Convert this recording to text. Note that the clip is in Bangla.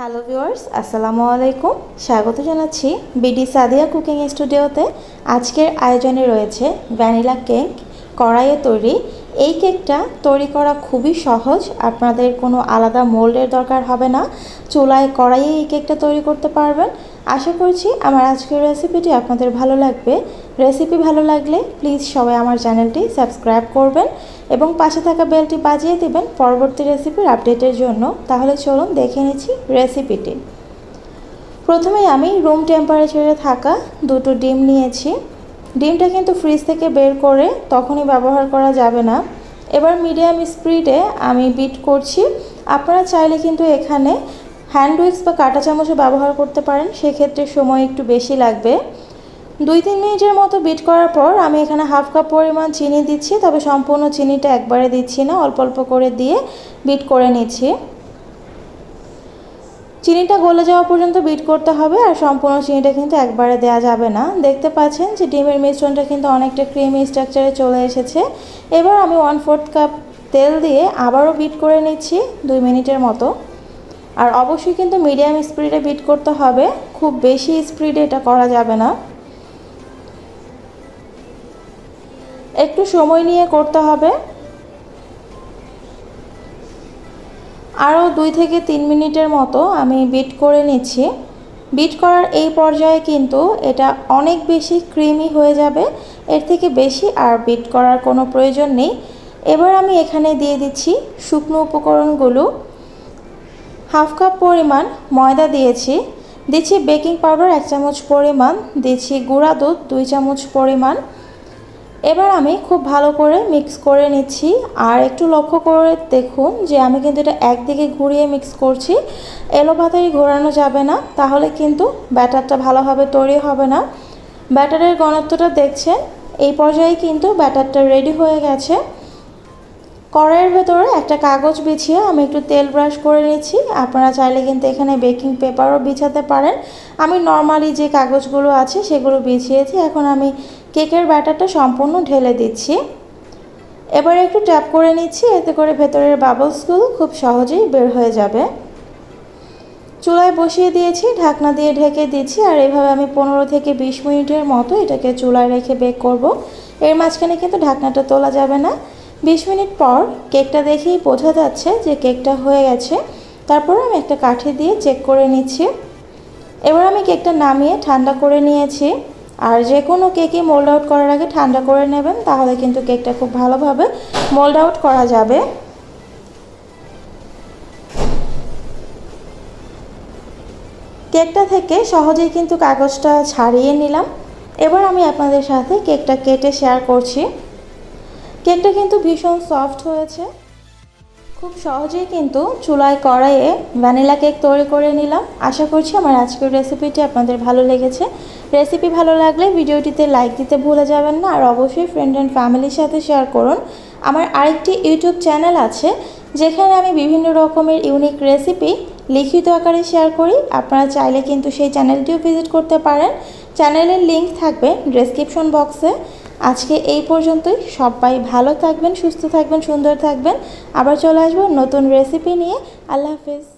হ্যালো ভিউয়ার্স আসসালামু আলাইকুম। স্বাগত জানাচ্ছি বিডি সাদিয়া কুকিং স্টুডিওতে। আজকের আয়োজনে রয়েছে ভ্যানিলা কেক, কড়াইয়ে তৈরি। এই কেকটা তৈরি করা খুবই সহজ, আপনাদের কোনো আলাদা মোল্ডের দরকার হবে না। চুলায় কড়াইয়ে এই কেকটা তৈরি করতে পারবেন। আশা করছি আমার আজকের রেসিপিটি আপনাদের ভালো লাগবে। রেসিপি ভালো লাগলে প্লিজ সবাই আমার চ্যানেলটি সাবস্ক্রাইব করবেন এবং পাশে থাকা বেলটি বাজিয়ে দেবেন পরবর্তী রেসিপির আপডেটের জন্য। তাহলে চলুন দেখে নিচ্ছি রেসিপিটি। প্রথমে আমি রুম টেম্পারেচারে থাকা দুটো ডিম নিয়েছি। ডিমটা কিন্তু ফ্রিজ থেকে বের করে তখনই ব্যবহার করা যাবে না। এবার মিডিয়াম স্পিডে আমি বিট করছি। আপনারা চাইলে কিন্তু এখানে হ্যান্ড উইক্স বা কাঁটা চামচও ব্যবহার করতে পারেন। সেক্ষেত্রে সময় একটু বেশি লাগবে। দুই তিন মিনিটের মতো বিট করার পর আমি এখানে হাফ কাপ পরিমাণ চিনি দিচ্ছি, তবে সম্পূর্ণ চিনিটা একবারে দিচ্ছি না, অল্প অল্প করে দিয়ে বিট করে নিচ্ছি। চিনিটা গলে যাওয়া পর্যন্ত বিট করতে হবে আর সম্পূর্ণ চিনিটা কিন্তু একবারে দেওয়া যাবে না। দেখতে পাচ্ছেন যে ডিমের মিশ্রণটা কিন্তু অনেকটা ক্রিমি স্ট্রাকচারে চলে এসেছে। এবার আমি ওয়ান ফোর্থ কাপ তেল দিয়ে আবারও বিট করে নিচ্ছি দুই মিনিটের মতো। আর অবশ্যই কিন্তু মিডিয়াম স্পিডে বিট করতে হবে, খুব বেশি স্পিডে এটা করা যাবে না। একটু সময় নিয়ে করতে হবে। আরও দুই থেকে তিন মিনিটের মতো আমি বিট করে নিচ্ছি। বিট করার এই পর্যায়ে কিন্তু এটা অনেক বেশি ক্রিমি হয়ে যাবে। এর থেকে বেশি আর বিট করার কোনো প্রয়োজন নেই। এবার আমি এখানে দিয়ে দিচ্ছি শুকনো উপকরণগুলো। হাফ কাপ পরিমাণ ময়দা দিয়েছি। দিচ্ছি বেকিং পাউডার এক চামচ পরিমাণ। দিচ্ছি গুঁড়া দুধ দুই চামচ পরিমাণ। এবার আমি খুব ভালো করে মিক্স করে নিচ্ছি। আর একটু লক্ষ্য করে দেখুন যে আমি কিন্তু এটা একদিকে ঘুরিয়ে মিক্স করছি। এলো পাতারি ঘোরানো যাবে না, তাহলে কিন্তু ব্যাটারটা ভালোভাবে তৈরি হবে না। ব্যাটারের ঘনত্বটা দেখছেন, এই পর্যায়ে কিন্তু ব্যাটারটা রেডি হয়ে গেছে। কড়াইয়ের ভেতরে একটা কাগজ বিছিয়ে আমি একটু তেল ব্রাশ করে নিচ্ছি। আপনারা চাইলে কিন্তু এখানে বেকিং পেপারও বিছাতে পারেন। আমি নর্মালি যে কাগজগুলো আছে সেগুলো বিছিয়েছি। এখন আমি কেকের ব্যাটারটা সম্পূর্ণ ঢেলে দিচ্ছি। এবার একটু ট্যাপ করে নিচ্ছি, এতে করে ভেতরের বাবলসগুলো খুব সহজেই বের হয়ে যাবে। চুলায় বসিয়ে দিয়েছি, ঢাকনা দিয়ে ঢেকে দিচ্ছি, আর এভাবে আমি পনেরো থেকে বিশ মিনিটের মতো এটাকে চুলায় রেখে বেক করব। এর মাঝখানে কিন্তু ঢাকনাটা তোলা যাবে না। বিশ মিনিট পর কেকটা দেখেই বোঝা যাচ্ছে যে কেকটা হয়ে গেছে। তারপর আমি একটা কাঠি দিয়ে চেক করে নিচ্ছি। এবার আমি কেকটা নামিয়ে ঠান্ডা করে নিয়েছি। আর যে কোনো কেকই মোল্ড আউট করার আগে ঠান্ডা করে নেবেন, তাহলে কিন্তু কেকটা খুব ভালোভাবে মোল্ড আউট করা যাবে। কেকটা থেকে সহজেই কিন্তু কাগজটা ছাড়িয়ে নিলাম। এবার আমি আপনাদের সাথে কেকটা কেটে শেয়ার করছি। কেকটা কিন্তু ভীষণ সফট হয়েছে। খুব সহজেই কিন্তু চুলায় কড়াইয়ে ভ্যানিলা কেক তৈরি করে নিলাম। আশা করছি আমার আজকের রেসিপিটি আপনাদের ভালো লেগেছে। রেসিপি ভালো লাগলে ভিডিওটিতে লাইক দিতে ভুলে যাবেন না। আর অবশ্যই ফ্রেন্ড অ্যান্ড ফ্যামিলির সাথে শেয়ার করুন। আমার আরেকটি ইউটিউব চ্যানেল আছে, যেখানে আমি বিভিন্ন রকমের ইউনিক রেসিপি লিখিত আকারে শেয়ার করি। আপনারা চাইলে কিন্তু সেই চ্যানেলটিও ভিজিট করতে পারেন। চ্যানেলের লিঙ্ক থাকবে ডেসক্রিপশন বক্সে আজকে এই পর্যন্তই। সবাই ভালো থাকবেন, সুস্থ থাকবেন, সুন্দর থাকবেন। আবার চলে আসব নতুন রেসিপি নিয়ে। আল্লাহ হাফিজ।